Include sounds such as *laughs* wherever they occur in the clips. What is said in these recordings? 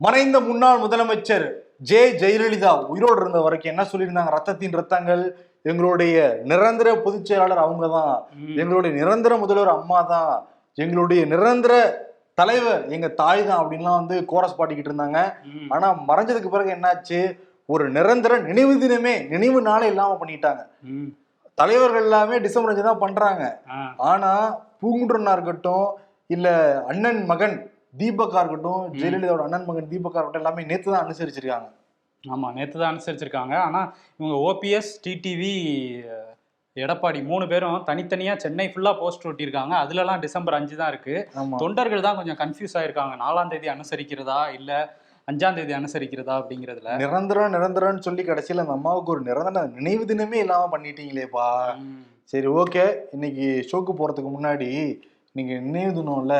மறைந்த முன்னாள் முதலமைச்சர் ஜே ஜெயலலிதா உயிரோடு இருந்த வரைக்கும் என்ன சொல்லியிருந்தாங்க? ரத்தத்தின் ரத்தங்கள் எங்களுடைய நிரந்தர பொதுச் செயலாளர் அவங்க தான் எங்களுடைய நிரந்தர முதல்வர் அம்மா தான் எங்களுடைய நிரந்தர தலைவர் எங்க தாய் தான் அப்படின்லாம் வந்து கோரஸ் பாடிக்கிட்டு இருந்தாங்க. ஆனா மறைஞ்சதுக்கு பிறகு என்னாச்சு? ஒரு நிரந்தர நினைவு தினமே நினைவு நாளே இல்லாம பண்ணிட்டாங்க. தலைவர்கள் எல்லாமே டிசம்பர் அஞ்சு தான் பண்றாங்க. ஆனா பூங்குன்றனா இருக்கட்டும் இல்ல அண்ணன் மகன் தீபக்கா இருக்கட்டும் ஜெயலலிதாவோட அண்ணன் மகன் தீபக்கா இருக்கட்டும் எல்லாமே நேத்து தான் அனுசரிச்சிருக்காங்க. ஆமா நேத்து தான் அனுசரிச்சிருக்காங்க. ஆனா இவங்க ஓபிஎஸ் டிடிவி எடப்பாடி மூணு பேரும் தனித்தனியா சென்னை ஃபுல்லா போஸ்ட் ஒட்டியிருக்காங்க. அதுலலாம் டிசம்பர் அஞ்சு தான் இருக்கு. தொண்டர்கள் தான் கொஞ்சம் கன்ஃபியூஸ் ஆயிருக்காங்க. நாலாம் தேதி அனுசரிக்கிறதா இல்ல அஞ்சாம் தேதி அனுசரிக்கிறதா அப்படிங்கிறதுல? நிரந்தரம் நிரந்தரம்னு சொல்லி கடைசியில அந்த அம்மாவுக்கு ஒரு நிரந்தர நினைவு தினமே இல்லாம பண்ணிட்டீங்களேப்பா. சரி ஓகே. இன்னைக்கு ஷோக்கு போறதுக்கு முன்னாடி நீங்க நினைவு தினம்ல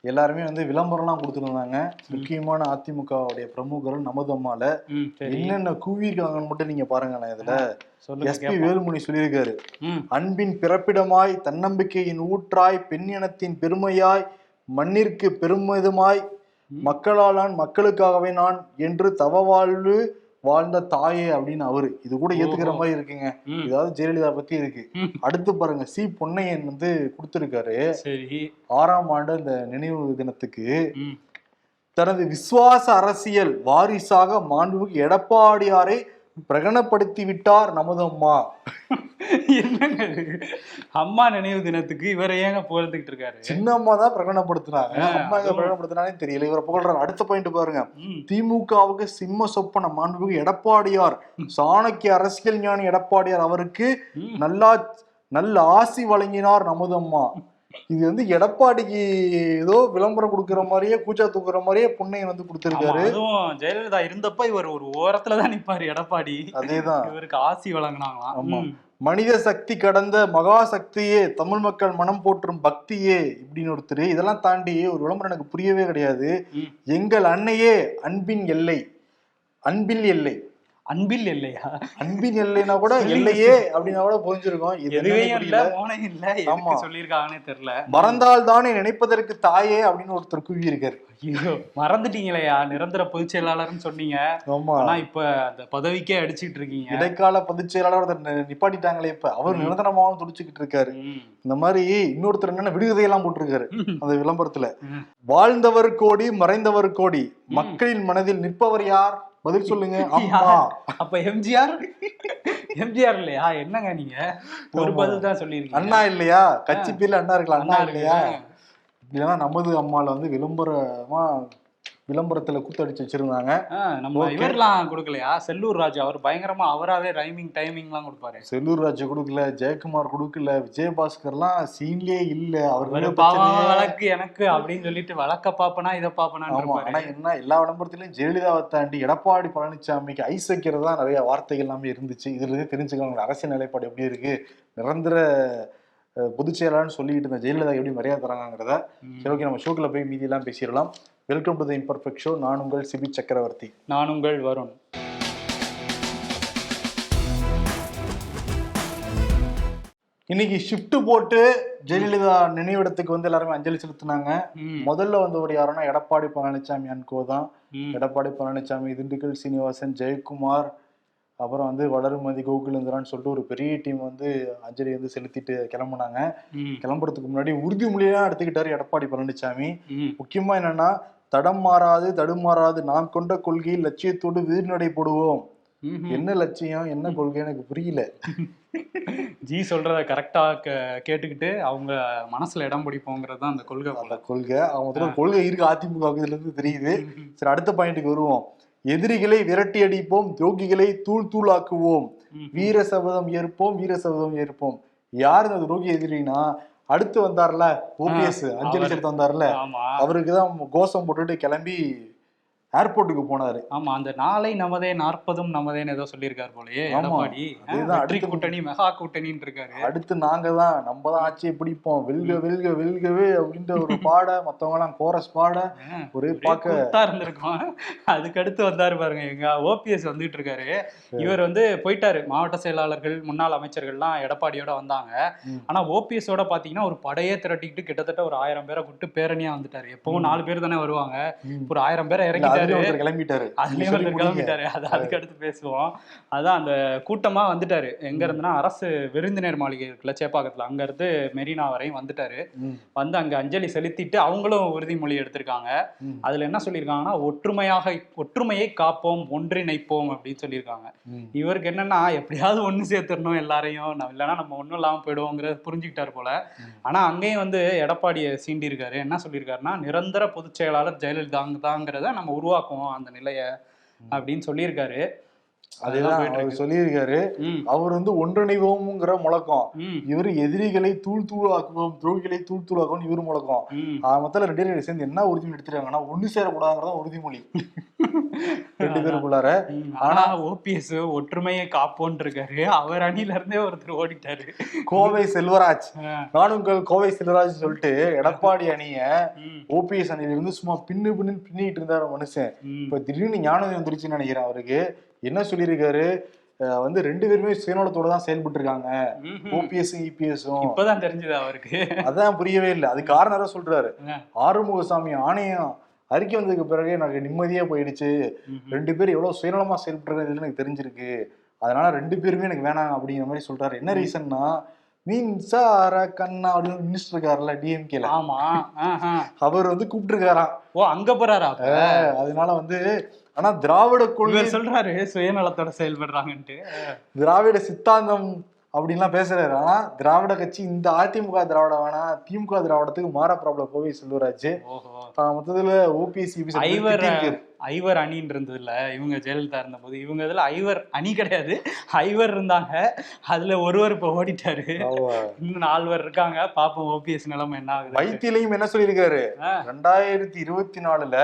எல்லாருமே வந்து விளம்பரம்லாம் கொடுத்துருந்தாங்க. முக்கியமான அதிமுகவுடைய பிரமுகர்கள் நமது அம்மால. என்னென்ன கூவிருக்காங்கன்னு மட்டும் நீங்க பாருங்களேன் இதுல. எஸ்பி. வேலுமணி சொல்லியிருக்காரு. அன்பின் பிறப்பிடமாய் தன்னம்பிக்கையின் ஊற்றாய் பெண் இனத்தின் பெருமையாய் மண்ணிற்கு பெருமிதமாய் மக்களாலான் மக்களுக்காகவே நான் என்று தவ வாழ்வு வாழ்ந்த தாயே அப்படின்னு அவரு இது கூட ஏத்துக்கிற. மாதிரி இருக்குங்க. இதாவது ஜெயலலிதா பத்தி இருக்கு. அடுத்து பாருங்க சி பொன்னையன் வந்து கொடுத்திருக்காரு ஆறாம் ஆண்டு இந்த நினைவு தினத்துக்கு. தனது விசுவாச அரசியல் வாரிசாக மாண்புமிகு எடப்பாடியாரை பிரகடனப்படுத்தி விட்டார் நமது அம்மா என்னங்க? அம்மா நினைவு தினத்துக்கு இவரை ஏங்க புகழ்ந்துகிட்டு இருக்காரு? சின்ன அம்மா தான் பிரகடனப்படுத்தினாங்க. அம்மா எங்க. பிரகடனப்படுத்தினாலே தெரியல. இவரை புகழ்றாரு. அடுத்த பாயிண்ட் பாருங்க. திமுகவுக்கு சிம்ம சொப்பன மாண்புமிகு எடப்பாடியார். சாணக்கிய அரசியல் ஞானி எடப்பாடியார் அவருக்கு. நல்லா நல்ல ஆசி வழங்கினார் நமது அம்மா இது வந்து எடப்பாடிக்கு ஏதோ விளம்பரம் கொடுக்கிற மாதிரியே கூச்சா தூக்குற மாதிரியே புண்ணையை வந்து கொடுத்திருக்காரு. அதுவும் ஜெயலலிதா இருந்தப்ப இவர் ஒரு ஓரத்துல தான் நிப்பாரு எடப்பாடி. அதேதான். இவருக்கு ஆசி வழங்கினாங்களாம். ஆமா. மனித சக்தி கடந்த மகா சக்தியே தமிழ் மக்கள் மனம் போற்றும் பக்தியே இப்படின்னு ஒருத்தர். இதெல்லாம் தாண்டி ஒரு விளம்பரம் எனக்கு புரியவே கிடையாது. எங்கள் அன்னையே அன்பின் எல்லை. அன்பில் எல்லை. அன்பில் இல்லையா அன்பின் எல்லைனா கூட எல்லையே அப்படின்னா கூட புரிஞ்சிருக்கும். எதுவையும் இல்ல. மோனையும் இல்ல. ஆமா. சொல்லியிருக்காங்கன்னே தெரியல. மறந்தால் தானே நினைப்பதற்கு தாயே அப்படின்னு ஒருத்தர் கூவி இருக்காரு ஐயோ மறந்துட்டீங்களையா? நிரந்தர பொதுச் செயலாளர்னு சொன்னீங்க. ஆமா. ஆனா இப்ப அந்த பதவிக்கே அடிச்சிட்டு இருக்கீங்க. இடைக்கால பொதுச் செயலாளர் நிப்பாட்டிட்டாங்களே இப்ப. அவர். நிரந்தரமாவும் துடிச்சுக்கிட்டு இருக்காரு. இந்த மாதிரி இன்னொருத்தர் என்னன்னா விடுகதையெல்லாம் போட்டிருக்காரு. அந்த விளம்பரத்துல. வாழ்ந்தவர் கோடி மறைந்தவர் கோடி. மக்களின் மனதில் நிற்பவர் யார்? பதில் சொல்லுங்க. *laughs* அப்ப. எம்ஜிஆர் எம்ஜிஆர் இல்லையா? என்னங்க நீங்க? ஒரு. பதில் தான் சொல்லியிருக்கீங்க. அண்ணா இல்லையா? கட்சி பேர்ல அண்ணா இருக்கலாம் அண்ணா இல்லையா. இல்லைன்னா நமது அம்மால வந்து விளம்பரமா விளம்பரத்துல கூத்தடிச்சு வச்சிருந்தாங்க. நம்ம. இவர்லாம் கொடுக்கலையா? செல்லூர் ராஜு அவர் பயங்கரமா அவராவே ரைமிங் டைமிங்லாம் கொடுப்பாரு. செல்லூர் ராஜு கொடுக்கல ஜெயக்குமார் கொடுக்கல விஜயபாஸ்கர்லாம் சீன்லயே இல்ல. அவரு வழக்கு எனக்கு அப்படின்னு சொல்லிட்டு வழக்க பாப்பனா இத பாப்பனான்னு ஆமா ஆனா என்ன எல்லா விளம்பரத்திலயும் ஜெயலலிதாவை தாண்டி எடப்பாடி பழனிசாமிக்கு ஐஸ் வைக்கிறதா நிறைய வார்த்தைகள் எல்லாமே இருந்துச்சு. இதுல இருந்து தெரிஞ்சுக்கோங்க அரசியல் நிலைப்பாடு எப்படி இருக்கு? நிரந்தர பொதுச் செயலாளர்னு சொல்லிட்டு இருந்த ஜெயலலிதா எப்படி மரியாதை தராங்கிறத. சரி ஓகே நம்ம ஷோக்குள்ள போய் மீதி எல்லாம் பேசிடலாம். Welcome to the imperfect show நான் உங்கள் சிபி சக்கரவர்த்தி நான் உங்கள் வருண் இன்னைக்கு ஷிஃப்ட் போட்டு ஜெயலலிதா நினைவிடத்துக்கு வந்து எல்லாருமே அஞ்சலி செலுத்தினாங்க. முதல்ல வந்தவர் யாருன்னா எடப்பாடி பழனிசாமி அன்கோ தான். எடப்பாடி பழனிசாமி திண்டுக்கல் சீனிவாசன் ஜெயக்குமார் அப்புறம் வந்து வளர்மதி கோகுலேந்திரான்னு சொல்லிட்டு ஒரு பெரிய டீம் வந்து அஞ்சலி வந்து செலுத்திட்டு கிளம்புனாங்க. கிளம்புறதுக்கு முன்னாடி உறுதிமொழியெல்லாம் எடுத்துக்கிட்டாரு எடப்பாடி பழனிசாமி. முக்கியமா என்னன்னா தடம் மாறாது தடுமாறாது நாம் கொண்ட கொள்கையில் லட்சியத்தோடு வீர்நடை போடுவோம். என்ன லட்சியம் என்ன கொள்கை எனக்கு புரியல *laughs* ஜி சொல்றத கரெக்டா கேட்டுக்கிட்டு அவங்க மனசுல இடம் பிடிப்போங்கிறது தான் அந்த கொள்கை. அந்த கொள்கை அவங்க கொள்கை இருக்கு அதிமுக இருந்து தெரியுது. சரி அடுத்த பாயிண்ட்டுக்கு வருவோம் எதிரிகளை விரட்டி அடிப்போம் துரோகிகளை தூள் தூளாக்குவோம். வீர சபதம் ஏற்போம் வீர சபதம் ஏற்போம் யார் இந்த துரோகி எதிரினா அடுத்து வந்தார்ல ஓபிஎஸ் அஞ்சலி. செலுத்த வந்தார்ல அவருக்கு தான் கோஷம் போட்டுட்டு கிளம்பி ஏர்போர்ட்டுக்கு போனாரு. ஆமா அந்த நாளை நமதே நாற்பதும் நமதேன்னு ஏதோ சொல்லியிருக்காரு போலயே. எடப்பாடி. வெற்றி கூட்டணி மெகா கூட்டணின்னு இருக்காரு. அடுத்து நாங்க தான் நம்ம தான் ஆட்சியை பிடிப்போம். வெல்க வெல்க வெல்கவே அப்படின்ற ஒரு *laughs* பாட மத்தவங்க எல்லாம் கோரஸ் பாட ஒரே பார்க்க இருந்திருக்கும். அதுக்கு அடுத்து வந்தாரு பாருங்க எங்க ஓபிஎஸ் வந்துட்டு இருக்காரு. இவர் வந்து போயிட்டாரு. மாவட்ட செயலாளர்கள் முன்னாள் அமைச்சர்கள்லாம் எடப்பாடியோட வந்தாங்க. ஆனா ஓபிஎஸ் ஓட பாத்தீங்கன்னா ஒரு படையே திரட்டிக்கிட்டு கிட்டத்தட்ட ஒரு ஆயிரம் பேரை கூப்பிட்டு பேரணியா வந்துட்டாரு. எப்பவும். நாலு பேர் தானே வருவாங்க. ஒரு ஆயிரம் பேரை இறங்கிட்டாரு கிளம்பிட்டாரு. அதுலயும். கிளம்பிட்டாரு. அது அதுக்கு அடுத்து பேசுவோம். அதான் அந்த கூட்டமா வந்துட்டாரு. எங்க இருந்துன்னா அரசு விருந்தினர் மாளிகை இருக்குல்ல சேப்பாக்கத்துல. அங்க இருந்து மெரினா வரையும் வந்துட்டாரு. வந்து அங்க அஞ்சலி செலுத்திட்டு அவங்களும் உறுதிமொழி எடுத்திருக்காங்க. அதுல என்ன சொல்லியிருக்காங்கன்னா ஒற்றுமையாக ஒற்றுமையை காப்போம் ஒன்றிணைப்போம் அப்படின்னு சொல்லியிருக்காங்க. இவருக்கு என்னன்னா எப்படியாவது ஒண்ணு சேர்த்துடணும் எல்லாரையும். இல்லைன்னா நம்ம ஒண்ணும் இல்லாம போயிடுவோங்கிறத புரிஞ்சுக்கிட்டாரு போல. ஆனா அங்கேயும் வந்து எடப்பாடியை சீண்டி இருக்காரு என்ன சொல்லியிருக்காருன்னா நிரந்தர பொதுச் செயலாளர் ஜெயலலிதாங்க தாங்கிறத நம்ம உருவாக்குவோம் அந்த நிலைய அப்படின்னு சொல்லியிருக்காரு. அதுதான். சொல்லியிருக்காரு. அவர் வந்து ஒன்றிணைவோம்ங்கிற முழக்கம். இவர் எதிரிகளை தூள் தூளாக்குவோம் துரோகிகளை தூள் தூளாக்குவோம் இவர் முழக்கம். மொத்தம் ரெண்டு பேரும் சேர்ந்து என்ன உறுதிமொழி எடுத்துட்டாங்கன்னா ஒண்ணு சேரக்கூடாதுங்கிறதா உறுதிமொழி. *laughs* ரெண்டு பேருக்குள்ளார ஆனா ஓபிஎஸ் ஒற்றுமையை காப்போன்னு இருக்காரு அவர் அணில இருந்தே ஒருத்தர் ஓடிட்டாரு. கோவை செல்வராஜ். நானும் கோவை செல்வராஜ் சொல்லிட்டு எடப்பாடி அணிய ஓபிஎஸ் அணியில இருந்து சும்மா பின்னு பின்னு பின்னிட்டு இருந்தாரு மனுஷன். இப்ப திடீர்னு ஞானம் வந்துருச்சுன்னு நினைக்கிறேன் அவருக்கு. என்ன சொல்லியிருக்காரு? வந்து ரெண்டு பேருமே சுயநலத்தோட தான் செயல்பட்டு இருக்காங்க. ஓபிஎஸ் இபிஎஸும் இப்பதான் தெரிஞ்சது அவருக்கு? அதான் புரியவே இல்லை. அது காரணம் சொல்றாரு. ஆறுமுகசாமி ஆணையம் அறிக்கை வந்ததுக்கு பிறகு எனக்கு நிம்மதியா போயிடுச்சு. ரெண்டு பேரும் எவ்வளவு சுயநலமா செயல்படுறது எனக்கு தெரிஞ்சிருக்கு. அதனால ரெண்டு பேருமே எனக்கு வேணாம் அப்படிங்கிற மாதிரி சொல்றாரு. என்ன ரீசன்னா மின்சார கண்ணா அப்படின்னு மினிஸ்டர் இருக்காருல்ல டிஎம்கேல ஆமா. அவர் வந்து கூப்பிட்டுருக்காராம். ஓ அங்க போறாரா? அதனால வந்து ஆனா திராவிட கொள்கை சொல்றாரு சுயநலத்தோட செயல்படுறாங்கன்ட்டு. திராவிட சித்தாந்தம் அப்படின்லாம் பேசுறாரு. ஆனா திராவிட கட்சி இந்த அதிமுக திராவிட வேணாம் திமுக திராவிடத்துக்கு மாற ப்ராப்ளம் கோவை செல்வராஜ். மொத்தத்துல ஓபிஎஸ் ஐவர் ஐவர் அணின்னு இருந்ததுல இவங்க ஜெயலலிதா இருந்தபோது. இவங்க இதுல ஐவர் அணி கிடையாது. ஐவர் இருந்தாங்க. அதுல ஒருவர் இப்ப ஓடிட்டாரு. இன்னும் நால்வர் இருக்காங்க. பாப்போம் ஓபிஎஸ் நிலைமை என்ன ஆகுது. வைத்தியிலையும் என்ன சொல்லியிருக்காரு. ரெண்டாயிரத்தி இருபத்தி நாலுல.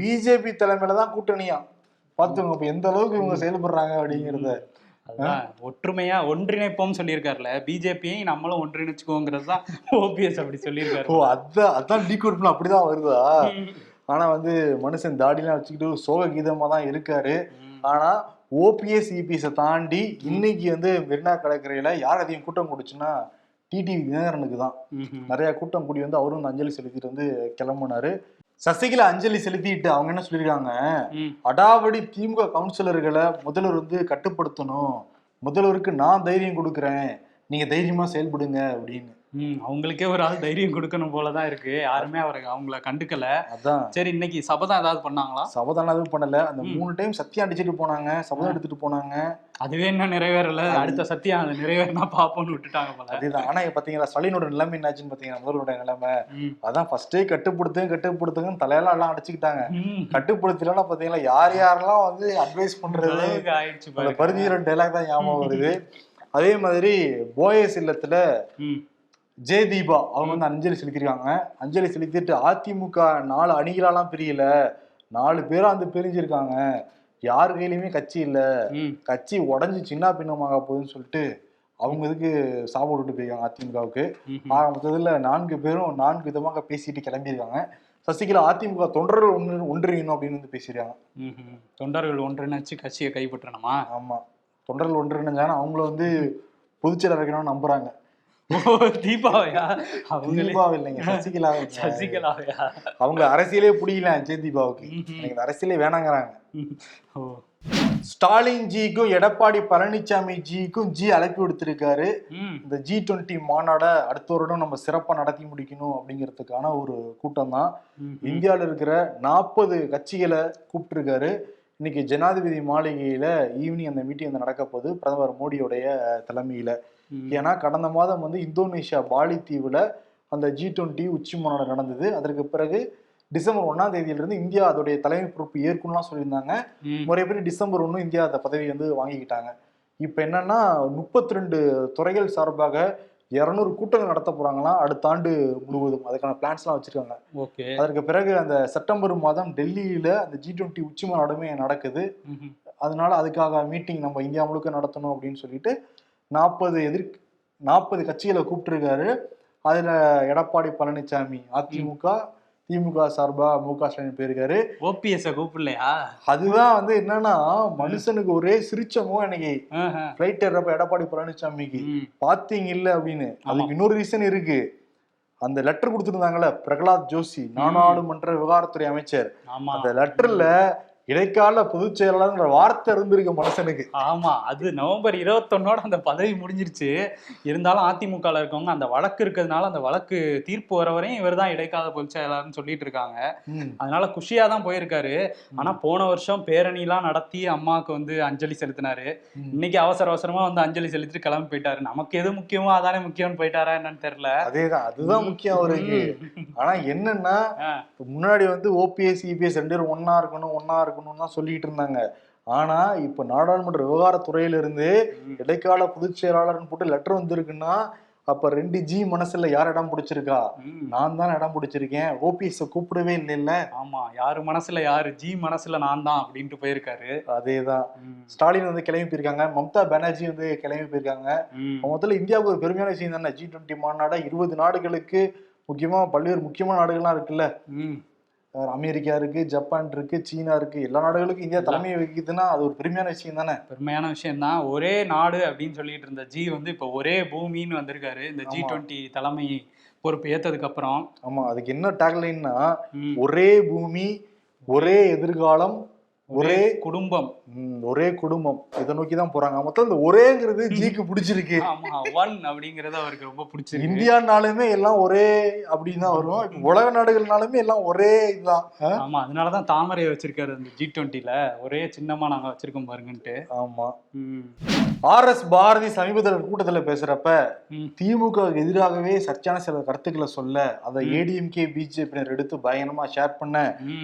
பிஜேபி தலைமையில தான் கூட்டணியா? பாத்துங்க இப்ப எந்த அளவுக்கு இவங்க செயல்படுறாங்க அப்படிங்கறத. ஒற்றுமையா ஒன்றிணைப்போம் சொல்லியிருக்காருல. பிஜேபியை நம்மளும் ஒன்றிணைச்சுக்கோங்கிறது தான் ஓபிஎஸ் அப்படி சொல்லியிருக்காரு. ஓ அதான் அதான் டீ அப்படிதான் வருதா? ஆனா வந்து மனுஷன் தாடிலாம் வச்சுக்கிட்டு ஒரு சோக கீதமா தான் இருக்காரு. ஆனா ஓபிஎஸ் இபிஎஸ் தாண்டி இன்னைக்கு வந்து மெரினா கடற்கரையில யார் அதிகம் கூட்டம் கூடுச்சுன்னா டிடிவி தினகரனுக்கு தான். நிறைய கூட்டம் கூடி வந்து அவரும் இந்த அஞ்சலி செலுத்திட்டு வந்து கிளம்புனாரு. சசிகலா அஞ்சலி செலுத்திட்டு அவங்க என்ன சொல்லியிருக்காங்க. அடாவடி திமுக கவுன்சிலர்களை முதல்வர் வந்து கட்டுப்படுத்தணும். முதல்வருக்கு நான் தைரியம் கொடுக்குறேன். நீங்க தைரியமா செயல்படுங்க அப்படின்னு. அவங்களுக்கே ஒரு ஆள் தைரியம் கொடுக்கணும் போலதான் இருக்கு. யாருமே அவரை அவங்கள கண்டுக்கல. அதான். சரி இன்னைக்கு சபதம் ஏதாவது பண்ணாங்களா? சபதம் எதுவும் பண்ணல. அந்த. மூணு டைம் சத்தியம் அடிச்சிட்டு போனாங்க. சபதம் எடுத்துட்டு போனாங்க. அதுவே இன்னும் நிறைவேறல? அடுத்த சத்தியம் அது நிறைவேறினா பாப்போம்னு விட்டுட்டாங்க போல. அதுதான். ஆனா பாத்தீங்களா ஸ்டாலினோட நிலைமை என்னாச்சுன்னு பாத்தீங்கன்னா முதல்வரோட நிலைமை. அதான் ஃபர்ஸ்டே கட்டுப்படுத்துங்க கட்டுப்படுத்துங்கன்னு தலையெல்லாம் எல்லாம் அடிச்சுக்கிட்டாங்க. கட்டுப்படுத்தலாம் பாத்தீங்களா யார் யாரெல்லாம் வந்து அட்வைஸ் பண்றது? ஆயிடுச்சு அந்த. பருத்தியரன் டைலாக் தான் ஞாபகம் வருது. *laughs* அதே மாதிரி போயஸ் இல்லத்துல ம். ஜெய தீபா அவங்க வந்து அஞ்சலி செலுத்திருக்காங்க. அஞ்சலி செலுத்திட்டு அதிமுக நாலு அணிகளாலாம் பிரியல. நாலு பேரா வந்து பிரிஞ்சிருக்காங்க. யார் கையிலயுமே கட்சி இல்ல. கட்சி உடஞ்சி சின்ன பின்னமாக போகுதுன்னு சொல்லிட்டு அவங்க இதுக்கு சாபம் விட்டு போயிருக்காங்க அதிமுகவுக்கு. ஆக மொத்தத்துல நான்கு பேரும் நான்கு விதமாக பேசிட்டு கிளம்பியிருக்காங்க. சசிகலா அதிமுக தொண்டர்கள் ஒன்று ஒன்றியணும் அப்படின்னு வந்து பேசியிருக்காங்க. தொண்டர்கள் ஒன்றிணைச்சு கட்சியை கைப்பற்றணுமா? ஆமா. தொண்டர்கள் ஒன்றிணைஞ்சாங்கன்னா அவங்கள வந்து பொதுச்செயலர் வைக்கணும்னு நம்புறாங்க. *laughs* தீபாவையா? தீபாவை இல்லைங்க *laughs* சசிகலா சசிகலாவையா? அவங்க அரசியலே பிடிக்கல ஜெய தீபாவுக்கு. எனக்கு அரசியலே வேணாங்கிறாங்க. ஸ்டாலின் ஜிக்கும் எடப்பாடி பழனிசாமி ஜிக்கும் ஜி அழைப்பு விடுத்திருக்காரு. இந்த ஜி டுவெண்ட்டி மாநாடை அடுத்த வருடம் நம்ம சிறப்பா நடத்தி முடிக்கணும் அப்படிங்கிறதுக்கான ஒரு கூட்டம் தான். இந்தியாவில் இருக்கிற நாற்பது கட்சிகளை கூப்பிட்டுருக்காரு. இன்னைக்கு ஜனாதிபதி மாளிகையில ஈவினிங் அந்த மீட்டிங் வந்து நடக்க போகுது. பிரதமர் மோடியோடைய தலைமையில. ஏன்னா கடந்த மாதம் வந்து இந்தோனேஷியா பாலி தீவுல அந்த ஜி டுவெண்ட்டி உச்சி மாநாடு நடந்தது. அதற்கு பிறகு டிசம்பர் ஒன்னாம் தேதியிலிருந்து இந்தியா அதோடைய தலைமை பொறுப்பு ஏற்கனலாம் சொல்லியிருந்தாங்க. முறைப்படி டிசம்பர் ஒன்று இந்தியா அந்த பதவி வந்து வாங்கிக்கிட்டாங்க. இப்போ என்னன்னா முப்பத்தி ரெண்டு துறைகள் சார்பாக இரநூறு கூட்டங்கள் நடத்த போறாங்களாம். அடுத்த ஆண்டு முழுவதும். அதுக்கான பிளான்ஸ்லாம் வச்சிருக்காங்க. ஓகே. அதற்கு பிறகு அந்த செப்டம்பர் மாதம் டெல்லியில அந்த ஜி டுவெண்ட்டி உச்சி மாநாடுமே நடக்குது. அதனால அதுக்காக மீட்டிங் நம்ம இந்தியா முழுக்க நடத்தணும் அப்படின்னு சொல்லிட்டு நாற்பது எதிர் நாற்பது கட்சிகளை கூப்பிட்டுருக்காரு. அதுல எடப்பாடி பழனிசாமி அதிமுக திமுக சார்பா மு க ஸ்டாலின் போயிருக்காரு. ஓபிஎஸ் கூப்பிடலையா? அதுதான் வந்து என்னன்னா மனுஷனுக்கு ஒரே சிரிச்சமோ ஆஹா. ஃபிளைட் ஏறப்ப எடப்பாடி பழனிசாமிக்கு. பாத்தீங்க இல்ல அப்படின்னு. அதுக்கு இன்னொரு ரீசன் இருக்கு. அந்த லெட்டர் கொடுத்துருந்தாங்கல்ல பிரகலாத் ஜோஷி நாடாளுமன்ற விவகாரத்துறை அமைச்சர். அந்த லெட்டர்ல இடைக்கால பொதுச் செயலாளர்ன்ற வார்த்தை இருந்திருக்கு மனுஷனுக்கு. ஆமா அது நவம்பர் இருபத்தொன்னோட அந்த பதவி முடிஞ்சிருச்சு. இருந்தாலும் அதிமுகல இருக்கவங்க அந்த வழக்கு இருக்கிறதுனால அந்த வழக்கு தீர்ப்பு வர வரையும் இவர் தான் இடைக்கால பொதுச் செயலாளர்னு சொல்லிட்டு இருக்காங்க. அதனால குஷியா தான் போயிருக்காரு ஆனா போன வருஷம் பேரணிலாம் நடத்தி அம்மாவுக்கு வந்து அஞ்சலி செலுத்தினாரு. இன்னைக்கு அவசர அவசரமா வந்து அஞ்சலி செலுத்திட்டு கிளம்பி போயிட்டாரு. நமக்கு எது முக்கியமோ அதானே முக்கியம்னு போயிட்டாரா என்னன்னு தெரியல. அதேதான் அதுதான் முக்கியம் அவருக்கு. ஆனா என்னன்னா முன்னாடி வந்து ஓபிஎஸ் இபிஎஸ் ரெண்டு பேரும் ஒன்னா இருக்கணும் ஒன்னா இருக்கணும்னு தான் சொல்லிட்டு இருந்தாங்க. ஆனா இப்ப நாடாளுமன்ற விவகாரத்துறையில இருந்து ம். இடைக்கால பொதுச் செயலாளர்னு போட்டு லெட்டர் வந்திருக்குன்னா அப்ப ரெண்டு ஜி மனசுல யார் இடம் பிடிச்சிருக்கா. நான் தான் இடம் பிடிச்சிருக்கேன். ஓபிஎஸ் கூப்பிடவே இல்லைல்ல. ஆமா யாரு மனசுல யாரு ஜி மனசுல நான் தான் அப்படின்ட்டு போயிருக்காரு. அதேதான். ஸ்டாலின் வந்து கிளம்பி போயிருக்காங்க. மம்தா பானர்ஜி வந்து கிளம்பி போயிருக்காங்க. முதல்ல இந்தியாவுக்கு ஒரு பெருமையான விஷயம் தானே? ஜி டுவெண்ட்டி மாநாடா இருபது நாடுகளுக்கு முக்கியமா பல்வேறு முக்கியமான நாடுகள்லாம் இருக்குல்ல. அமெரிக்கா இருக்கு ஜப்பான் இருக்கு சீனா இருக்கு. எல்லா நாடுகளுக்கும் இந்தியா தலைமையை வகிக்குதுன்னா அது ஒரு பெருமையான விஷயம் தானே? பெருமையான விஷயம் தான் ஒரே நாடு அப்படின்னு சொல்லிட்டு இருந்த ஜி வந்து இப்போ ஒரே பூமின்னு வந்திருக்காரு. இந்த ஜி. டுவெண்ட்டி தலைமை பொறுப்பு ஏத்ததுக்கு அப்புறம் ஆமா அதுக்கு என்ன டேக்லைன்னா ஒரே பூமி ஒரே எதிர்காலம் ஒரே குடும்பம். ஒரே குடும்பம். இதை நோக்கி தான் போறாங்க. மொத்தம் இந்த ஒரேங்கிறது ஜிக்கு பிடிச்சிருக்கு. ஆமா ஒன் அப்படிங்கறது அவருக்கு ரொம்ப பிடிச்சிருக்கு. இந்தியானாலுமே எல்லாம் ஒரே அப்படின்னு தான் வரும். இப்ப உலக நாடுகள்னாலுமே எல்லாம் ஒரே இதுதான்? ஆமா அதனாலதான் தாமரையை வச்சிருக்காரு அந்த ஜி டுவெண்ட்டில ஒரே சின்னமா நாங்க வச்சிருக்கோம் பாருங்கன்ட்டு. ஆமா. ஆர் எஸ் பாரதி சமீபத்தில் கூட்டத்துல பேசுறப்ப திமுக எதிராகவே சர்ச்சையான சில கருத்துக்களை சொல்ல அதை. ஏடிஎம்கே பிஜேபியினர் எடுத்து பயங்கரமா ஷேர் பண்ண.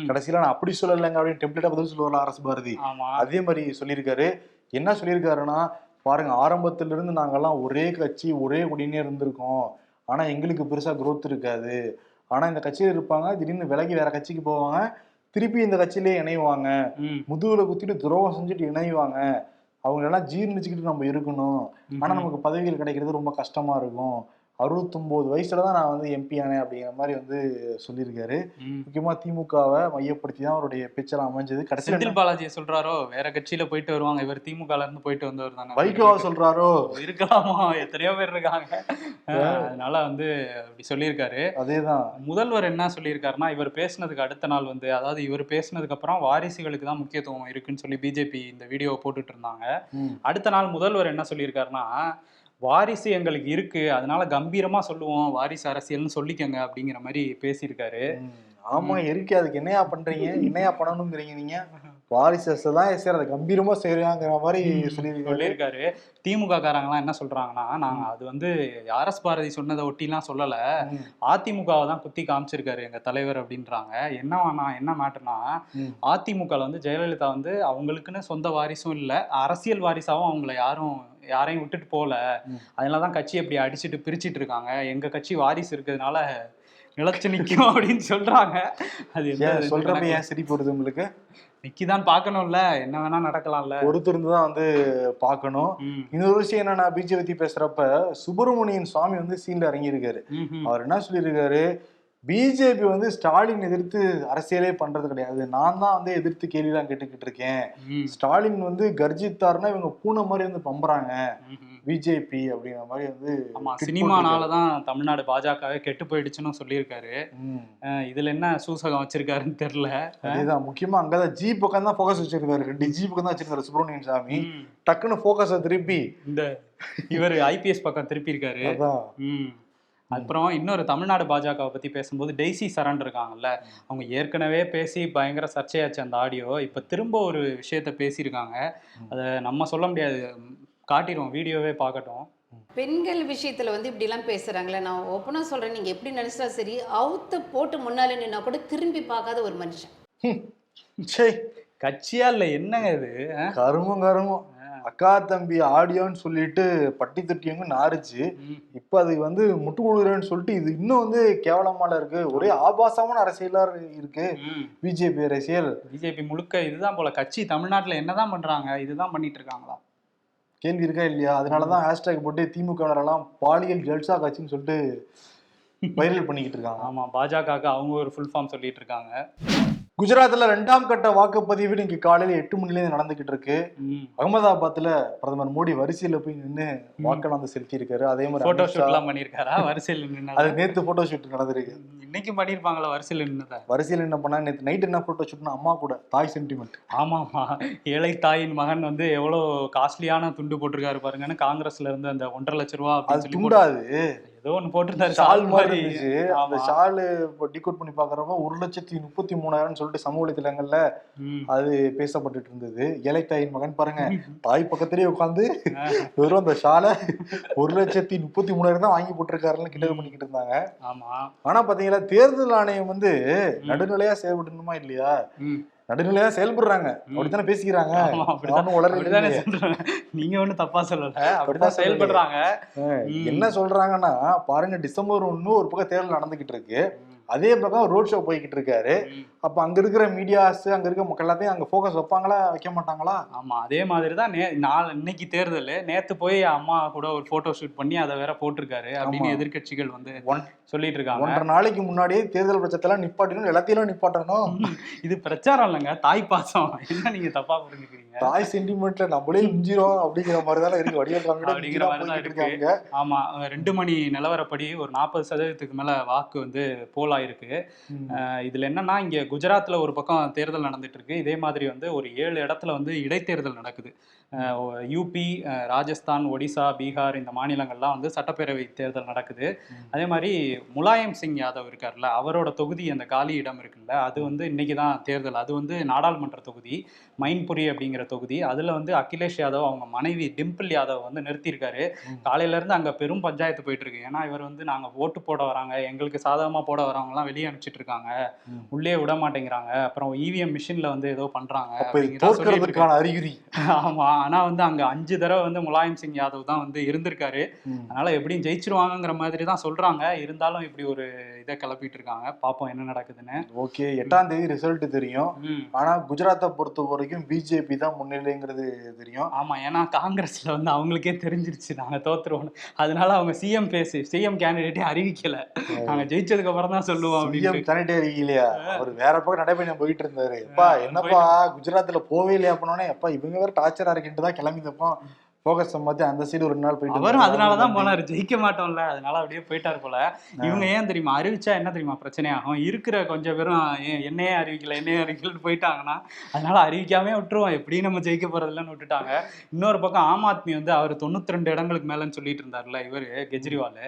கடைசியில நான் அப்படி சொல்லலைங்க அப்படின்னு டெம்ப்ளேட்டா பதில் சொல்லுவார் ஆர் எஸ் பாரதி அதே மாதிரி சொல்லியிருக்காரு. என்ன சொல்லியிருக்காருன்னா பாருங்க ஆரம்பத்துல இருந்து நாங்கெல்லாம் ஒரே கட்சி ஒரே குடினே இருந்திருக்கோம். ஆனா எங்களுக்கு பெருசா growth இருக்காது. ஆனா இந்த கட்சியில இருப்பாங்க திடீர்னு விலகி வேற கட்சிக்கு போவாங்க திருப்பி இந்த கட்சியிலே இணைவாங்க. முதுகுல குத்திட்டு துரோகம் செஞ்சுட்டு இணைவாங்க. அவங்க எல்லாம் ஜீர்ணிச்சுக்கிட்டு நம்ம இருக்கணும். ஆனா. நமக்கு பதவிகள் கிடைக்கிறது ரொம்ப கஷ்டமா இருக்கும். அறுபத்தொன்பது வயசுல தான் நான் வந்து எம்பி ஆனேன் அப்படிங்கிற மாதிரி வந்து சொல்லியிருக்காரு. முக்கியமா திமுகவை மையப்படுத்தி தான் அவருடைய பேச்செல்லாம் அமைஞ்சது. கடைசியில் செந்தில் பாலாஜியை சொல்றாரோ வேற கட்சியில போயிட்டு வருவாங்க. இவர் திமுகல இருந்து போயிட்டு வந்தவர் தானே. வைகோவா சொல்றாரோ? இருக்கலாமா? எத்தனையோ பேர் இருக்காங்க. அதனால வந்து அப்படி சொல்லியிருக்காரு. அதேதான். முதல்வர் என்ன சொல்லியிருக்காருன்னா இவர் பேசினதுக்கு அடுத்த நாள் வந்து அதாவது இவர் பேசினதுக்கு அப்புறம் வாரிசுகளுக்கு தான் முக்கியத்துவம் இருக்குன்னு சொல்லி பிஜேபி இந்த வீடியோவை போட்டுட்டு இருந்தாங்க. அடுத்த நாள் முதல்வர் என்ன சொல்லியிருக்காருன்னா வாரிசு எங்களுக்கு இருக்கு. அதனால கம்பீரமா சொல்லுவோம். வாரிசு அரசியல்னு சொல்லிக்கங்க அப்படிங்கிற மாதிரி பேசியிருக்காரு. ஆமா இருக்கு. அதுக்கு என்னையா பண்றீங்க? என்னையா பண்ணணுங்கிறீங்க நீங்க? வாரிசு தான் சரி அதை கம்பீரமா செய்யறாங்கிற மாதிரி சொல்லியிருக்காரு. சொல்லியிருக்காரு. திமுக காரங்களாம் என்ன சொல்றாங்கன்னா நாங்க அது வந்து ஆர்எஸ் பாரதி சொன்னதை ஒட்டிலாம் சொல்லல. அதிமுகவை தான் குத்தி காமிச்சிருக்காரு எங்க தலைவர் அப்படின்றாங்க. என்னவானா என்ன மேட்டர்னா. அதிமுகல வந்து ஜெயலலிதா வந்து அவங்களுக்குன்னு சொந்த வாரிசும் இல்ல அரசியல் வாரிசாவும் அவங்கள யாரும் யாரையும் விட்டுட்டு போல. ம். அதனாலதான் கட்சி அப்படி அடிச்சிட்டு பிரிச்சிட்டு இருக்காங்க. எங்க கட்சி வாரிசு இருக்கிறதுனால நிலச்சு நிக்கும் *laughs* அப்படின்னு சொல்றாங்க. அது எந்த ஏன் சிரிப்பு வருது உங்களுக்கு? நிக்கிதான் பார்க்கணும்ல. என்ன வேணா நடக்கலாம்ல. பொறுத்திருந்து தான் வந்து பார்க்கணும். இன்னொரு விஷயம் என்னன்னா பிஜே பத்தி பேசுறப்ப சுப்பிரமணியன் சுவாமி வந்து சீன்ல இறங்கியிருக்காரு. அவர் என்ன சொல்லியிருக்காரு? பிஜேபி வந்து ஸ்டாலின் எதிர்த்து அரசியலே பண்றது கிடையாது. நான் தான் வந்து எதிர்த்து கேள்விலாம் கேட்டுக்கிட்டு இருக்கேன். ஸ்டாலின் வந்து கர்ஜித்தாருன்னா இவங்க பூனை மாதிரி வந்து பம்புறாங்க. பிஜேபி அப்படிங்கிற மாதிரி வந்து ஆமா சினிமானால தான் தமிழ்நாடு பாஜகவே கெட்டு போயிடுச்சுன்னு சொல்லியிருக்காரு. இதுல என்ன சூசகம் வச்சிருக்காருன்னு தெரியல. அதேதான் முக்கியமா அங்கதான் ஜி பக்கம் தான் ஃபோக்கஸ் வச்சிருக்காரு. ரெண்டு ஜி பக்கம் தான் வச்சிருக்காரு சுப்பிரமணியன் சாமி. டக்குன்னு ஃபோக்கஸை திருப்பி இந்த இவர் ஐபிஎஸ் பக்கம் திருப்பி இருக்காரு அதான். அப்புறம் இன்னொரு தமிழ்நாடு பாஜகவை பத்தி பேசும்போது டெய்ஸி சரண் இருக்காங்கல்ல அவங்க ஏற்கனவே பேசி பயங்கர சர்ச்சையாச்சு அந்த ஆடியோ. இப்ப திரும்ப ஒரு விஷயத்த பேசியிருக்காங்க. அதை நம்ம சொல்ல முடியாது. காட்டிடுவோம் வீடியோவே பார்க்கட்டும். பெண்கள் விஷயத்துல வந்து இப்படிலாம் பேசுறாங்களே நான் ஓப்பனா சொல்றேன் நீங்க எப்படி நினைச்சா சரி அவுத்த போட்டு முன்னால நின்னா கூட திரும்பி பார்க்காத ஒரு மனுஷன். சே கட்சியா இல்ல என்னங்க இது? கருமம் கருமம். அக்கா தம்பி ஆடியோன்னு சொல்லிட்டு பட்டி தொட்டியவங்க நாரிச்சு. இப்ப அது வந்து முட்டு கொடுக்குறேன்னு சொல்லிட்டு இது இன்னும் வந்து கேவலமால இருக்கு. ஒரே ஆபாசமான அரசியலா இருக்கு. பிஜேபி அரசியல். பிஜேபி முழுக்க இதுதான் போல. கட்சி தமிழ்நாட்டுல என்னதான் பண்றாங்க இதுதான் பண்ணிட்டு இருக்காங்களா? கேள்வி இருக்கா இல்லையா? அதனாலதான் ஹேஷ்டேக் போட்டு திமுக எல்லாம் பாலியல் ஜல்சா கட்சின்னு சொல்லிட்டு *laughs* வைரல் பண்ணிக்கிட்டு இருக்காங்க. ஆமா பாஜகவுக்கு அவங்க ஒரு ஃபுல் ஃபார்ம் சொல்லிட்டு இருக்காங்க. குஜராத்ல ரெண்டாம் கட்ட வாக்குப்பதிவு இன்னைக்கு காலையில எட்டு மணில இருந்து நடந்துகிட்டு இருக்கு. ம். அகமதாபாத்ல பிரதமர் மோடி வரிசையில போய் நின்று வாக்கெல்லாம் செலுத்தி இருக்காரு அதே மாதிரி போட்டோ அமித்ஷா- ஷூட் எல்லாம் பண்ணிருக்காரா வரிசையில் நின்று அது நேத்து போட்டோ ஷூட் நடந்திருக்கு. இன்னைக்கு பண்ணிருப்பாங்களா வரிசையில் நின்னத? வரிசையில என்ன பண்ணா நேத்து நைட் என்ன போட்டோ ஷூட்னா அம்மா கூட தாய் சென்டிமெண்ட் ஆமாமா ஏழை தாயின் மகன் வந்து எவ்வளவு காஸ்ட்லியான துண்டு போட்டிருக்காரு பாருங்கன்னு காங்கிரஸ்ல இருந்து அந்த ஒன்றரை லட்ச ரூபா அது துண்டாது. ஏதோ ஒண்ணு போட்டிருந்தாரு ஷால் மாதிரி அந்த. ஷால் இப்போ டிகோட் பண்ணி பாக்குறப்ப ஒரு லட்சத்தி முப்பத்தி மூணாயிரம் சொல்லிட்டு சமூக வலைத்தளங்கள்ல. அது பேசப்பட்டுட்டு இருந்தது. ஏழை தாயின் மகன் பாருங்க. தாய் பக்கத்திலேயே உட்காந்து வெறும் அந்த ஷாலை ஒரு லட்சத்தி முப்பத்தி மூணாயிரம் தான் வாங்கி போட்டிருக்காருன்னு கிண்டல் பண்ணிக்கிட்டு இருந்தாங்க. ஆமா. ஆனா பாத்தீங்களா தேர்தல் ஆணையம் வந்து நடுநிலையா செயல்படணுமா இல்லையா. நடுநிலையா செயல்படுறாங்க. அப்படித்தானே பேசிக்கிறாங்க. நீங்க ஒண்ணும் தப்பா சொல்லல. அப்படிதான். செயல்படுறாங்க. என்ன சொல்றாங்கன்னா பாருங்க டிசம்பர் ஒண்ணு ஒரு பக்கம் தேர்தல் நடந்துகிட்டு இருக்கு. அதே பக்கம் ரோட் ஷோ போய்கிட்டு இருக்காரு. அப்ப அங்க இருக்கிற மீடியாஸ் அங்க இருக்க மக்கள் எல்லாத்தையும் அங்க ஃபோக்கஸ் வைப்பாங்களா வைக்க மாட்டாங்களா? ஆமா அதே மாதிரி தான் நே நாள் இன்னைக்கு தேர்தல் நேத்து போய் அம்மா கூட ஒரு போட்டோ ஷூட் பண்ணி அதை வேற போட்டிருக்காரு அப்படின்னு ஆமா. எதிர்க்கட்சிகள் வந்து சொல்லிட்டு இருக்காங்க ஒன்றரை நாளைக்கு முன்னாடியே தேர்தல் பிரச்சத்தெல்லாம் நிப்பாட்டணும் எல்லாத்தையும் நிப்பாட்டணும். இது பிரச்சாரம் இல்லைங்க தாய் பாசம். என்ன நீங்க தப்பா புரிஞ்சுக்கிறீங்க? தாய் சென்டிமெண்ட்ல நம்மளே மிஞ்சிரும் அப்படிங்கிற மாதிரி தானே இருக்கு. வடிவேல் அப்படிங்கிற மாதிரி தான் இருக்கு. ஆமா ரெண்டு மணி நிலவரப்படி ஒரு நாற்பது சதவீதத்துக்கு மேல வாக்கு வந்து போல் ஆயிருக்கு ம். அஹ் இதுல என்னன்னா இங்க குஜராத்ல ஒரு பக்கம் தேர்தல் நடந்துட்டு இருக்கு. இதே மாதிரி வந்து ஒரு ஏழு இடத்துல வந்து இடைத்தேர்தல் நடக்குது. யூபி ராஜஸ்தான் ஒடிசா பீகார் இந்த மாநிலங்கள்லாம் வந்து சட்டப்பேரவை தேர்தல் நடக்குது. அதே மாதிரி முலாயம் சிங் யாதவ் இருக்கார்ல அவரோட தொகுதி அந்த காலி இடம் இருக்குல்ல அது வந்து இன்னைக்கு தான் தேர்தல். அது வந்து நாடாளுமன்ற தொகுதி மைன்புரி அப்படிங்கிற தொகுதி. அதுல வந்து அகிலேஷ் யாதவ் அவங்க மனைவி டிம்பிள் யாதவ் வந்து நிறுத்தியிருக்காரு. ம். காலையில இருந்து அங்க பெரும் பஞ்சாயத்து போயிட்டு இருக்கு. ஏன்னா இவர் வந்து நாங்க ஓட்டு போட வராங்க எங்களுக்கு சாதகமா போட வரவங்க எல்லாம் வெளியே அனுப்பிச்சிட்டு இருக்காங்க. உள்ளே விட மாட்டேங்கிறாங்க. அப்புறம் இவிஎம் மிஷின்ல வந்து ஏதோ. தோற்கிறதுக்கான அறிகுறி. ஆமா. ஆனா வந்து அங்க அஞ்சு தடவை வந்து முலாயம் சிங் யாதவ் தான் வந்து இருந்திருக்காரு. அதனால எப்படியும் ஜெயிச்சிருவாங்கங்கிற மாதிரி தான் சொல்றாங்க. இருந்தாலும் இப்படி ஒரு இதை கிளப்பிட்டு இருக்காங்க. பாப்போம் என்ன நடக்குதுன்னு. ஓகே எட்டாம் தேதி ரிசல்ட் தெரியும். ம். ஆனா குஜராத்தை பொறுத்த வரைக்கும் பிஜேபி தான் முன்னிலைங்கிறது தெரியும். ஆமா ஏன்னா காங்கிரஸ்ல வந்து அவங்களுக்கே தெரிஞ்சிருச்சு. நாங்க தோத்துருவோம் அதனால அவங்க சிஎம் பேசி சிஎம் கேண்டிடேட்டே அறிவிக்கல. நாங்க ஜெயிச்சதுக்கு அப்புறம் தான் சொல்லுவோம் அப்படின்னு. சிஎம் சானிட்டரி இல்லையா அவர் வேற பக்கம் நடைபயணம் போயிட்டு இருந்தாரு. எப்பா என்னப்பா குஜராத்ல போவே இல்லையா? பண்ணோன்னே எப்பா இவங்க வேற டார்ச்சரா இருக்குன்ட்டு தான் கிளம்பிதப்போ போக்கஸ் மாத்தி அந்த சைடு ஒரு நாள் போயிட்டு அவரும் இருந்தாரு. அதனாலதான் போனாரு. ஜெயிக்க மாட்டோம்ல. அதனால அப்படியே போயிட்டாரு போல. இவங்க ஏன் தெரியுமா? அறிவிச்சா என்ன தெரியுமா பிரச்சனையாகும் இருக்கிற கொஞ்சம் பேரும் என்னையே அறிவிக்கல என்னையே அறிவிக்கலன்னு போயிட்டாங்கன்னா அதனால அறிவிக்காமே விட்டுருவோம். எப்படியும் நம்ம ஜெயிக்க போறதில்லன்னு விட்டுட்டாங்க. இன்னொரு பக்கம் ஆம் ஆத்மி வந்து அவர் தொண்ணூத்தி ரெண்டு இடங்களுக்கு மேலன்னு சொல்லிட்டு இருந்தார்ல இவரு கெஜ்ரிவால்.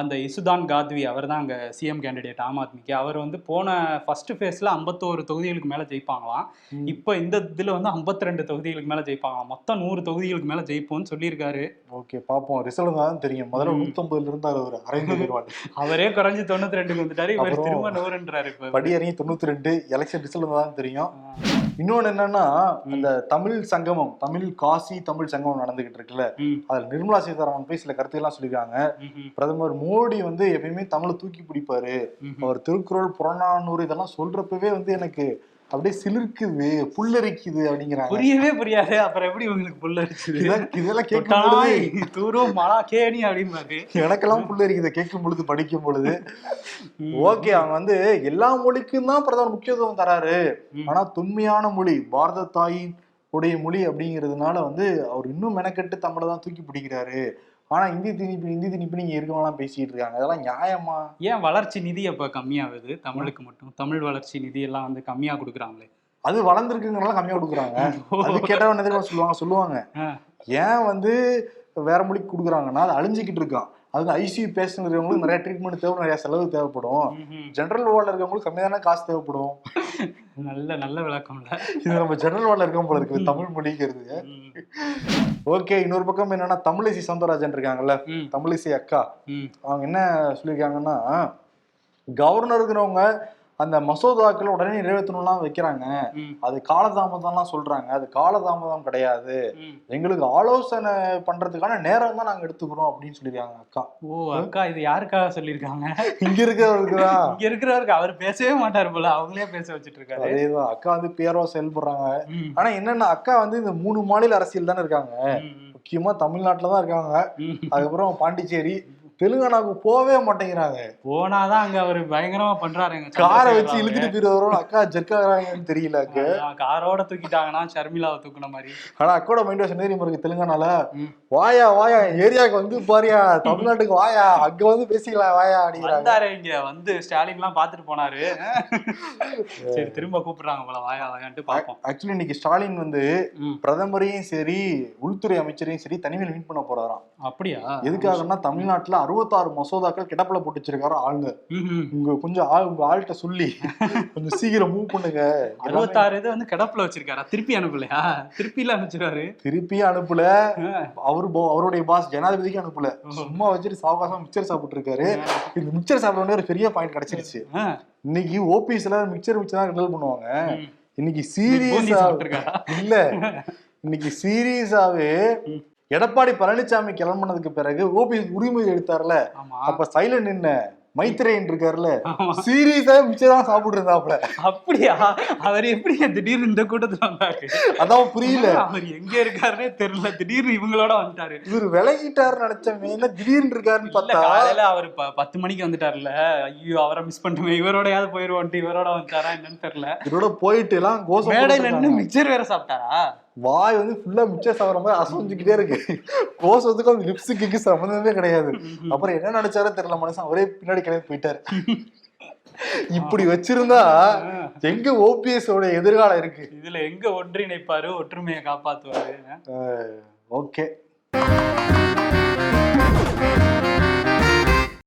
அந்த இசுதான் காத்வி அவர் தான் அங்க சிஎம் கேண்டிடேட் ஆம் ஆத்மிக்கு. அவர் வந்து போன ஃபர்ஸ்ட் ஃபேஸ்ல ஐம்பத்தோரு தொகுதிகளுக்கு மேல ஜெயிப்பாங்களாம். இப்போ இந்த இதுல வந்து 52 ரெண்டு தொகுதிகளுக்கு மேல ஜெயிப்பாங்களாம். மொத்தம் நூறு தொகுதிகளுக்கு மேல ஜெயிப்போம்னு சொல்லியிருக்காரு. ஓகே பாப்போம். ரிசல்ட் தான் தெரியும். முதல்ல. நூத்தம்பதுல இருந்தாரு அவர் அரைந்து அவரே குறைஞ்சு தொண்ணூத்தி ரெண்டுக்கு வந்துட்டாரு. இவர் திரும்ப நூறுன்றாரு இப்ப. படி இறங்கி தொண்ணூத்தி ரெண்டு எலெக்ஷன் ரிசல்ட் தான் தெரியும் இன்னொன்னு என்னன்னா அந்த தமிழ் சங்கமம் தமிழ் காசி தமிழ் சங்கமம் நடந்துகிட்டு இருக்குல்ல. அதுல நிர்மலா சீதாராமன் போய் சில கருத்துக்கள்லாம் சொல்லியிருக்காங்க. ம், பிரதமர் மோடி வந்து எப்பயுமே தமிழை தூக்கி பிடிப்பாரு. அவர் திருக்குறள் புறநானூறு இதெல்லாம் சொல்றப்பவே வந்து எனக்கு அப்படியே சிலிர்க்குது புல்லரிக்குது அப்படிங்கிறாங்க. புரியவே புரியாது. அப்புறம் எப்படி உங்களுக்கு புல்ல அடிச்சுது இதெல்லாம் கேட்கும் தூரம் மலா கேணி அப்படிம்பாரு எனக்கெல்லாம் புல்லரிக்குது கேட்கும் பொழுது படிக்கும் பொழுது. ஓகே அவங்க வந்து எல்லா மொழிக்கும் தான் பிரதமர் முக்கியத்துவம் தராரு. ஆனா தொன்மையான மொழி பாரத தாயின் உடைய மொழி அப்படிங்கிறதுனால வந்து அவர் இன்னும் மெனக்கெட்டு தமிழை தான் தூக்கி பிடிக்கிறாரு. ஆனா இந்தி திணிப்பு இந்தி திணிப்பு நீங்க இருக்கவங்களாம் பேசிட்டு இருக்காங்க. அதெல்லாம் நியாயமா? ஏன் வளர்ச்சி நிதி அப்ப கம்மியாகுது? தமிழுக்கு மட்டும். தமிழ் வளர்ச்சி நிதி எல்லாம் வந்து கம்மியா கொடுக்குறாங்களே. அது வளர்ந்துருக்குங்கிறனால கம்மியா கொடுக்குறாங்க. அது கேட்டா என்ன தெரியுமா சொல்லுவாங்க? சொல்லுவாங்க. ஏன் வந்து வேற மொழிக்கு கொடுக்குறாங்கன்னா அது அழிஞ்சிக்கிட்டு இருக்கான். அது ஐசியூ பேஷண்ட்றவங்களுக்கு நிறைய ட்ரீட்மெண்ட் தேவை நிறைய செலவு தேவைப்படும். ஜென்ரல் வார்டில் இருக்கவங்களுக்கு கம்மியான காசு தேவைப்படும். நல்ல நல்ல விளக்கம்ல. இது நம்ம ஜெனரல் வார்டில் இருக்கோம் போல இருக்குது தமிழ் மொழிங்கிறது. ம், ஓகே இன்னொரு பக்கம் என்னன்னா தமிழிசை சவுந்தரராஜன் இருக்காங்கல்ல தமிழிசை அக்கா. அவங்க என்ன சொல்லியிருக்காங்கன்னா கவர்னருங்கிறவங்க அந்த மசோதாக்கள் உடனே நிறைவேற்றணும்லாம் வைக்கிறாங்க. அது காலதாமதம்லாம் சொல்றாங்க. அது காலதாமதம் கிடையாது. எங்களுக்கு ஆலோசனை பண்றதுக்கான நேரம் தான் நாங்க எடுத்துக்கிறோம் அப்படின்னு சொல்லியிருக்காங்க அக்கா. ஓ அக்கா இது யாருக்காக சொல்லியிருக்காங்க? இங்க இருக்கிறவருக்கு தான். *laughs* இங்க இருக்கிறவருக்கு அவர் பேசவே மாட்டாரு போல. அவங்களே பேச வச்சிட்டு இருக்காரு அதேதான். அக்கா வந்து பேரோ செயல்படுறாங்க. ஆனா என்னன்னா அக்கா வந்து இந்த மூணு மாநில அரசியல் தானே இருக்காங்க. முக்கியமா தமிழ்நாட்டுல தான் இருக்காங்க. அதுக்கப்புறம் பாண்டிச்சேரி தெலுங்கானாவுக்கு போவே மாட்டேங்கிறாங்க. போனாதான் அங்க அவரு பயங்கரமா பண்றாருங்க. காரை வச்சு இழுத்துட்டு போயிடுவாரோ அக்கா ஜெர்க்காகிறாங்கன்னு தெரியல காரோட தூக்கிட்டாங்கன்னா ஷர்மிளாவை தூக்குன மாதிரி. ஆனா அக்கோட மைண்ட் வாஷ் நேரி இருக்கு தெலுங்கானால. வாயா வாயா ஏரியாவுக்கு வந்து பாரியா தமிழ்நாட்டுக்கு வாயா அங்க வந்து பேசிக்கலாம் வாயா அப்படிங்கிறாங்க. வந்தாரு இங்க வந்து ஸ்டாலின் எல்லாம் பாத்துட்டு போனாரு. *laughs* சரி திரும்ப கூப்பிடுறாங்க போல வாயா வாயான்ட்டு பாப்போம் ஆக்சுவலி இன்னைக்கு ஸ்டாலின் வந்து. பிரதமரையும் சரி உள்துறை அமைச்சரையும் சரி தனிமையில் மீட் பண்ண போறாராம். அப்படியா? எதுக்காகன்னா தமிழ்நாட்டுல அறுபத்தாறு மசோதாக்கள் கிடப்பில போட்டு வச்சிருக்காரு ஆளுங்க. உங்க கொஞ்சம் ஆள் உங்க ஆள்கிட்ட சொல்லி கொஞ்சம் சீக்கிரம் மூவ் பண்ணுங்க. அறுபத்தாறு இது வந்து கிடப்புல வச்சிருக்காரா? திருப்பி அனுப்பலையா? திருப்பி எல்லாம் அனுப்பிச்சிருவாரு. திருப்பியும் அனுப்பல. அவரு அவருடைய பாஸ் ஜனாதிபதிக்கு அனுப்பல. சும்மா வச்சுட்டு சாவகாசம் மிக்சர் சாப்பிட்டு இருக்காரு இந்த மிக்சர் சாப்பிட ஒரு பெரிய பாயிண்ட் கிடைச்சிருச்சு. இன்னைக்கு ஓபிஎஸ்ல மிக்சர் மிக்சர் தான் கிண்டல் பண்ணுவாங்க. இன்னைக்கு சீரியஸா? இல்ல. இன்னைக்கு சீரியஸாவே. எடப்பாடி பழனிசாமி கிளம்புனதுக்கு பிறகு ஓபிஎஸ் உரிமை எடுத்தார்ல. அப்ப சைலண்ட் நின்ன மைத்ரேயன் இருக்காருல்ல. சீரியஸா மிச்சம் தான் சாப்பிட்டு இருந்தாப்ல அப்படியா? அவர் எப்படி திடீர்னு இந்த கூட்டத்துல வந்தாரு? அதான் புரியல. அவர் எங்க இருக்காருன்னே தெரியல. திடீர்னு இவங்களோட வந்துட்டாரு. இவர் விலகிட்டாருன்னு நினைச்சவன் என்ன திடீர்னு இருக்காருன்னு பார்த்தா காலையில அவர் பத்து மணிக்கு வந்துட்டாருல்ல. ஐயோ அவரை மிஸ் பண்ணிட்டுமே. இவரோடயாவது போயிருவோன்ட்டு இவரோட வந்துட்டாரா என்னன்னு தெரியல. இவரோட போயிட்டு எல்லாம் கோசம் மேடையில. நின்னு மிக்சர் வேற சாப்பிட்டாரா? வாய் வந்து ஃபுல்லா மிச்சம் சாப்பிட்ற மாதிரி அசைஞ்சுக்கிட்டே இருக்கு. கோசத்துக்கும் அந்த லிப்ஸுக்கு சம்மந்தமே கிடையாது. அப்புறம் என்ன நினைச்சாரோ தெரியல மனுஷன் அவரே பின்னாடி கிளம்பி போயிட்டாரு. இப்படி வச்சிருந்தா எங்க ஓபிஎஸ் ஓட எதிர்காலம் இருக்கு. இதுல எங்க ஒன்றிணைப்பாரு ஒற்றுமையை காப்பாத்துவாரு? ஓகே.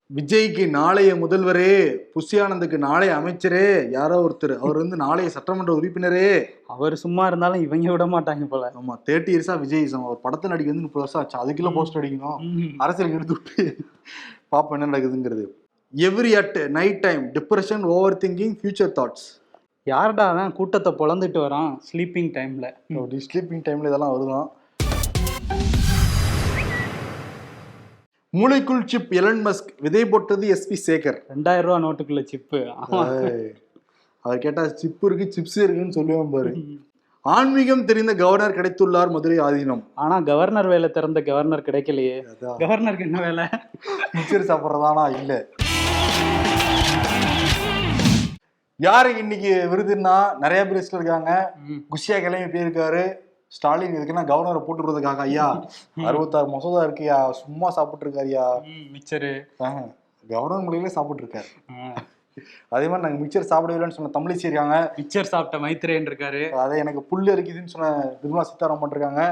விஜய்க்கு நாளைய முதல்வரே புஷி ஆனந்துக்கு நாளைய அமைச்சரே யாரோ ஒருத்தர். அவர் வந்து நாளைய சட்டமன்ற உறுப்பினரே. அவர் சும்மா இருந்தாலும் இவங்க விட மாட்டாங்க போல. ஆமா தேர்ட்டி இயர்ஸா விஜய் அவர் படத்தை நடிக்க வந்து முப்பது வருஷம் ஆச்சு. அதுக்குள்ள போஸ்ட் அடிக்கணும். அரசியலுக்கு எடுத்து விட்டு பாப்போம் என்ன நடக்குதுங்கிறது. Every at night time depression over thinking future thoughts யார்டா அவன் கூட்டத்தை பொழந்துட்டு வரான் ஸ்லீப்பிங் டைம்ல ஸ்லீப்பிங் டைம்ல இதெல்லாம் வருதான். மூளைக்குள் சிப் எலன் மஸ்க் விதை போட்டது எஸ்பி சேகர். ரெண்டாயிரம் ரூபா நோட்டுக்குள்ள சிப்பு அவர் கேட்டா சிப் இருக்கு சிப்ஸ் இருக்குன்னு சொல்லுவேன் பாரு. ஆன்மீகம் தெரிந்த கவர்னர் கிடைத்துள்ளார் மதுரை ஆதீனம். ஆனா கவர்னர் வேலை திறந்த கவர்னர் கிடைக்கலையே. கவர்னருக்கு என்ன வேலை? மிக்சர் சாப்பிட்றதானா? இல்ல. யாரு இன்னைக்கு விருதுன்னா நிறைய பேர் இருக்காங்க. குஷியா கிளம்பி போயிருக்காரு. ஸ்டாலின் இதுக்குன்னா கவர்னரை போட்டு விடுறதுக்காக ஐயா. அறுபத்தாறு மசோதா இருக்குயா சும்மா சாப்பிட்டு இருக்காருயா ம், மிச்சரு. ஆஹ், கவர்னர் மொழியிலே சாப்பிட்டு இருக்காரு. அதே மாதிரி நாங்க மிக்சர் சாப்பிடவே இல்லைன்னு சொன்ன தமிழிசை இருக்காங்க மிச்சர் சாப்பிட்ட மைத்ரேயன் இருக்காரு. அதை எனக்கு புல்லு இருக்குதுன்னு சொன்ன நிர்மலா சீதாராமன் இருக்காங்க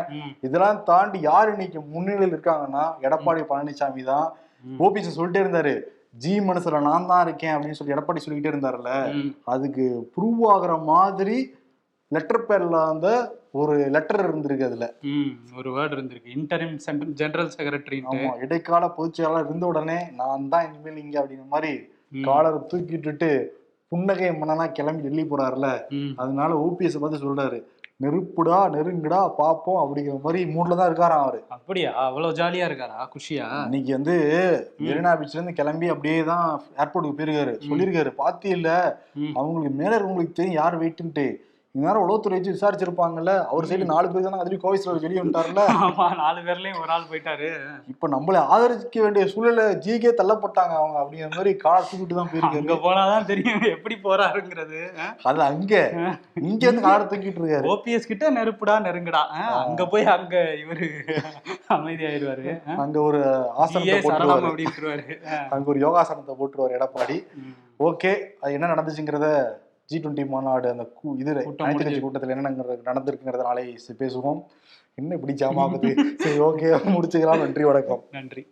இதெல்லாம் தாண்டி யார் இன்னைக்கு முன்னிலையில் இருக்காங்கன்னா எடப்பாடி பழனிசாமி தான். ஓபிஎஸ் சொல்லிட்டே இருந்தாரு. ஜி மனசுல நான் தான் இருக்கேன் அப்படின்னு சொல்லி எடப்பாடி சொல்லிக்கிட்டே இருந்தாருல்ல. அதுக்கு ப்ரூவ் ஆகுற மாதிரி லெட்டர் பேர்ல அந்த ஒரு லெட்டர் இருந்திருக்கு அதுல. ஒரு வேர்டு இருந்திருக்கு. இன்டரிம் ஜெனரல் செக்ரட்டரின்ட்டு ஆமா இடைக்கால பொதுச் செயலாளர் இருந்த உடனே நான் தான் இனிமேல் இங்க அப்படிங்கிற மாதிரி. காலரை தூக்கிட்டுட்டு புன்னகை மன்னனா கிளம்பி டெல்லி போறாருல. அதனால ஓபிஎஸ் பார்த்து சொல்றாரு நெருப்புடா நெருங்குடா பாப்போம் அப்படிங்கிற மாதிரி மூட்ல தான் இருக்காராம் அவரு. அப்படியா? அவ்வளவு ஜாலியா இருக்காரா? குஷியா? இன்னைக்கு வந்து மெரினா பீச்ல இருந்து கிளம்பி அப்படியே தான் ஏர்போர்ட்டுக்கு போயிருக்காரு. சொல்லியிருக்காரு பாத்தி இல்ல. அவங்களுக்கு மேல இருக்கவங்களுக்கு தெரியும் யார் வெயிட்டுன்ட்டு இந்நேரம் உளவுத்துறை வச்சு விசாரிச்சிருப்பாங்கல்ல? அவர் சைடு நாலு பேர் தானே அதுலயும் கோவிஸ்ல வெளியே வந்துட்டாருல *laughs* ஆமா நாலு பேர்லயும் ஒரு ஆள் போயிட்டாரு. இப்ப நம்மள ஆதரிக்க வேண்டிய சூழல ஜிகே தள்ளப்பட்டாங்க அவங்க அப்படிங்கிற மாதிரி காலை தூக்கிட்டு தான் அங்க போயிருக்காரு போனாதான் தெரியும் எப்படி போறாருங்கிறது. அது அங்க இங்க வந்து காலை தூக்கிட்டு இருக்காரு. ஓபிஎஸ் கிட்ட நெருப்புடா நெருங்குடா. அங்க போய் அங்க இவரு அமைதியாயிருவாரு? அங்க ஒரு ஆசனத்தை போட்டுருவாரு. அங்க ஒரு யோகாசனத்தை போட்டுருவாரு எடப்பாடி. ஓகே அது என்ன நடந்துச்சுங்கிறத ஜி டுவெண்ட்டி மாநாடு அந்த கூ- கட்சி. கூட்டத்தில் என்ன நடந்து- நடந்திருக்குங்கிறத நாளை பேசுவோம். என்ன இப்படி ஜாமாகுது சரி ஓகே முடிச்சுக்கலாம். நன்றி வணக்கம். நன்றி.